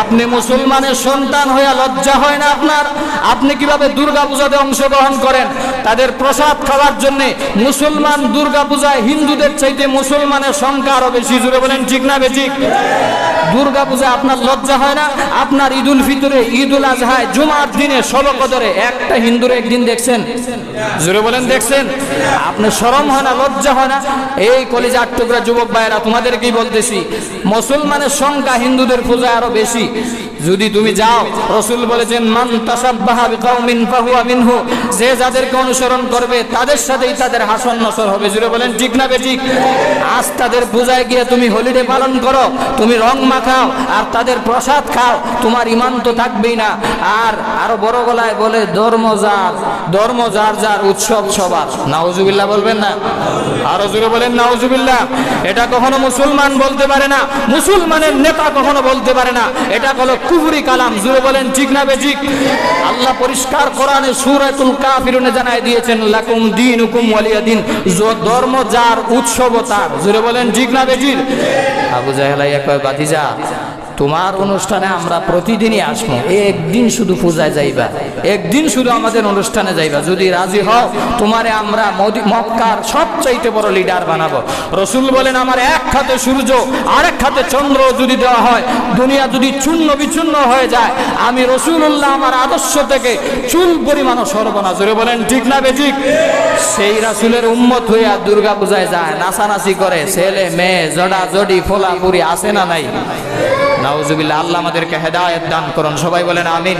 আপনি মুসলমানের সন্তান হইয়া লজ্জা হয় না আপনার? আপনি কীভাবে দুর্গা পূজাতে অংশগ্রহণ করেন? তাদের প্রসাদ খাওয়ার জন্য মুসলমান দুর্গা পূজায় হিন্দুদের চাইতে মুসলমানের সংখ্যা আরও বেশি। জুড়ে বলেন, ঠিক না বেঠিক দুর্গা পূজা আপনার লজ্জা হয় না? আপনার ঈদ উল ফিতরে ঈদ উল আজহায়, জুমার দিনে ষোলো কদরে একটা হিন্দুর একদিন দেখছেন। জুড়ে বলেন, দেখছেন? আপনি শরম হয় না, লজ্জা হয় না? এই কলেজার টুকরা যুবক ভাইয়েরা তোমাদেরকেই বলতেছি? মুসলমানের সংখ্যা হিন্দুদের পূজায় আরও বেশি। যদি তুমি যাও, রসুল বলেছেন, মান মিনহু। যে যাদেরকে অনুসরণ করবে, তাদের সাথেই তাদের হাসন নসর হবে। জুড়ে বলেন, ঠিক না বেঠিক আজ তাদের পূজায় গিয়ে তুমি হলিডে পালন করো, তুমি রং মাখাও আর তাদের প্রসাদ খাও, তোমার ইমান তো থাকবেই না। আর আরও বড় গলায় বলে ধর্ম যার ধর্ম যার যার উৎসব সবার। নাউজুবিল্লাহ বলবেন না? আরও জুড়ে বলেন, নাউজুবিল্লাহ। এটা কখনো মুসলমান বলতে পারে না, মুসলমানের নেতা কখনো বলতে পারে না। এটা হলো কুফরি কালাম জুড়ে বলেন, ঠিক না বেঠিক? আল্লাহ পরিষ্কার কোরআনে সূরাতুল কাফিরুনে জানায় দিয়েছেন, লাকুম দীনুকুম ওয়ালিয়া দিন ধর্ম যার উৎসব তার। জুড়ে বলেন, ঠিক না বেঠিক? আবু জাহেলাইয়া কয় বাতিজা তোমার অনুষ্ঠানে আমরা প্রতিদিনই আসব। একদিন শুধু পূজায় যাইবা। একদিন শুধু আমাদের অনুষ্ঠানে যাইবা। যদি রাজি হও, তোমারে আমরা মক্কার সবচাইতে বড় লিডার বানাবো। রসুল বলেন, আমার এক খাতে সূর্য, আরেক খাতে চন্দ্র যদি দেওয়া হয়, দুনিয়া যদি চূর্ণ বিচূর্ণ হয়ে যায়, আমি রসুল্লাহ আমার আদর্শ থেকে চুল পরিমাণও সর্বনা জোরে বলেন, ঠিক না বেঠিক সেই রাসুলের উম্মত হইয়া দুর্গা পূজায় যায়, নাচানাচি করে, ছেলে, মেয়ে, জডা, জডি, ফোলা পুরি আছে না নাই? নাউজুবিল্লাহ আল্লাহ আমাদেরকে হেদায়েত দান করুন। সবাই বলেন আমিন।